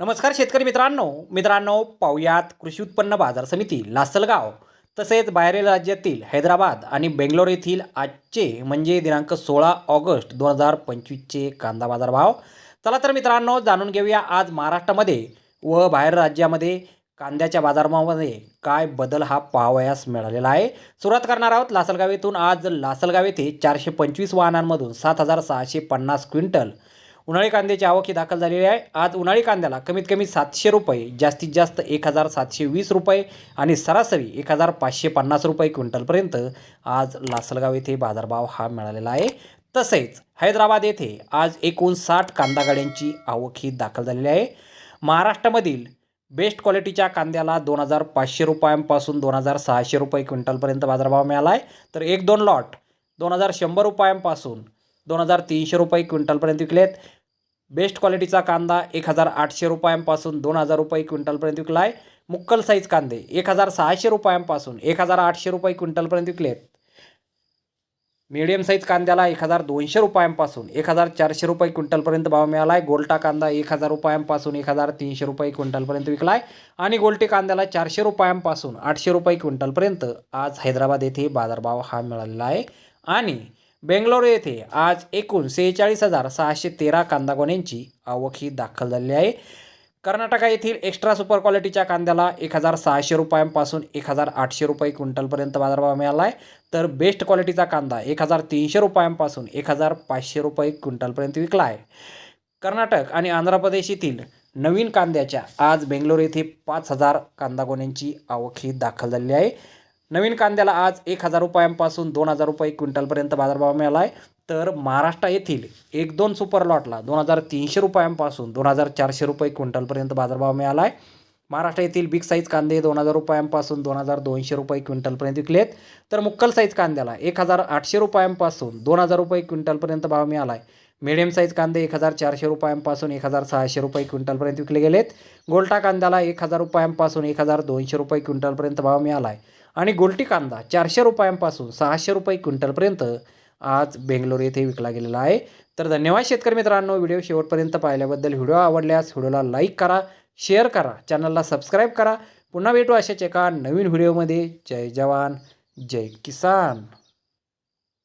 नमस्कार शेतकरी मित्रांनो. मित्रांनो पाहुयात कृषी उत्पन्न बाजार समिती लासलगाव. तसेच बाहेरील राज्यातील हैदराबाद आणि बेंगलोर येथील आजचे म्हणजे दिनांक सोळा ऑगस्ट दोन हजार पंचवीसचे कांदा बाजार भाव चला तर मित्रांनो जाणून घेऊया आज महाराष्ट्रामध्ये व बाहेर राज्यामध्ये कांद्याच्या बाजारभावामध्ये काय बदल हा पाहावयास मिळालेला आहे. सुरुवात करणार आहोत लासलगाव येथून. आज लासलगाव येथे चारशे पंचवीस वाहनांमधून सात हजार सहाशे पन्नास क्विंटल उन्हाळी कांद्याची आवक ही दाखल झालेली आहे. आज उन्हाळी कांद्याला कमीत कमी सातशे रुपये जास्तीत जास्त एक हजार सातशे वीस रुपये आणि सरासरी एक हजार पाचशे पन्नास रुपये क्विंटलपर्यंत आज लासलगाव येथे बाजारभाव हा मिळालेला आहे. तसेच हैदराबाद येथे आज एकूण साठ कांदा गाड्यांची आवक ही दाखल झालेली आहे. महाराष्ट्रामधील बेस्ट क्वालिटीच्या कांद्याला दोन हजार पाचशे रुपयांपासून दोन हजार सहाशे रुपये क्विंटलपर्यंत बाजारभाव मिळाला आहे. तर एक दोन लॉट दोन हजार शंभर रुपयांपासून दोन हजार तीनशे रुपये क्विंटलपर्यंत विकलेत. बेस्ट क्वालिटीचा कांदा एक हजार आठशे रुपयांपासून दोन हजार रुपये क्विंटलपर्यंत विकला आहे. मुक्कल साईज कांदे एक हजार सहाशे रुपयांपासून एक हजार आठशे रुपये क्विंटलपर्यंत विकलेत मीडियम साईज कांद्याला एक हजार दोनशे रुपयांपासून एक हजार चारशे रुपये क्विंटलपर्यंत भाव मिळाला आहे. गोल्टा कांदा एक हजार रुपयांपासून एक हजार तीनशे रुपये क्विंटलपर्यंत विकला आहे. आणि गोल्टी कांद्याला चारशे रुपयांपासून आठशे रुपये क्विंटलपर्यंत आज हैदराबाद येथे बाजारभाव हा मिळालेला आहे. आणि बेंगलोर येथे आज एकूण सेहेचाळीस हजार सहाशे तेरा कांदा गोण्यांची आवक ही दाखल झालेली आहे. कर्नाटका येथील एक्स्ट्रा सुपर क्वालिटीच्या कांद्याला एक हजार सहाशे रुपयांपासून एक हजार आठशे रुपये क्विंटलपर्यंत बाजारभाव मिळाला आहे. तर बेस्ट क्वालिटीचा कांदा एक हजार तीनशे रुपयांपासून एक हजार पाचशे रुपये क्विंटलपर्यंत विकला आहे. कर्नाटक आणि आंध्र प्रदेश येथील नवीन कांद्याच्या आज बेंगलोर येथे पाच हजार कांदा गोण्यांची आवक ही दाखल झालेली आहे. नवीन कांद्याला आज एक हजार रुपयांपासून दोन हजार रुपये क्विंटलपर्यंत बाजारभाव मिळाला आहे तर महाराष्ट्र येथील एक दोन सुपर लॉटला दोन हजार तीनशे रुपयांपासून दोन हजार चारशे रुपये क्विंटलपर्यंत बाजारभाव मिळाला आहे महाराष्ट्र येथील बिग साईज कांदे दोन हजार रुपयांपासून दोन हजार दोनशे रुपये क्विंटलपर्यंत विकलेत. तर मुक्कल साईज कांद्याला एक हजार आठशे रुपयांपासून दोन हजार रुपये क्विंटलपर्यंत भाव मिळाला आहे मिडियम साईज कांदे एक हजार चारशे रुपयांपासून एक हजार सहाशे रुपये क्विंटलपर्यंत विकले गेलेत. गोल्टा कांद्याला एक हजार रुपयांपासून एक हजार दोनशे रुपये क्विंटलपर्यंत भाव मिळाला आहे आणि गोल्टी कांदा चारशे रुपयांपासून सहाशे रुपये क्विंटलपर्यंत आज बेंगलोर येथे विकला गेलेला आहे. तर धन्यवाद शेतकरी मित्रांनो व्हिडिओ शेवटपर्यंत पाहिल्याबद्दल व्हिडिओ आवडल्यास व्हिडिओला लाईक करा शेअर करा चॅनलला सबस्क्राईब करा. पुन्हा भेटू अशाच एका नवीन व्हिडिओमध्ये. जय जवान जय किसान.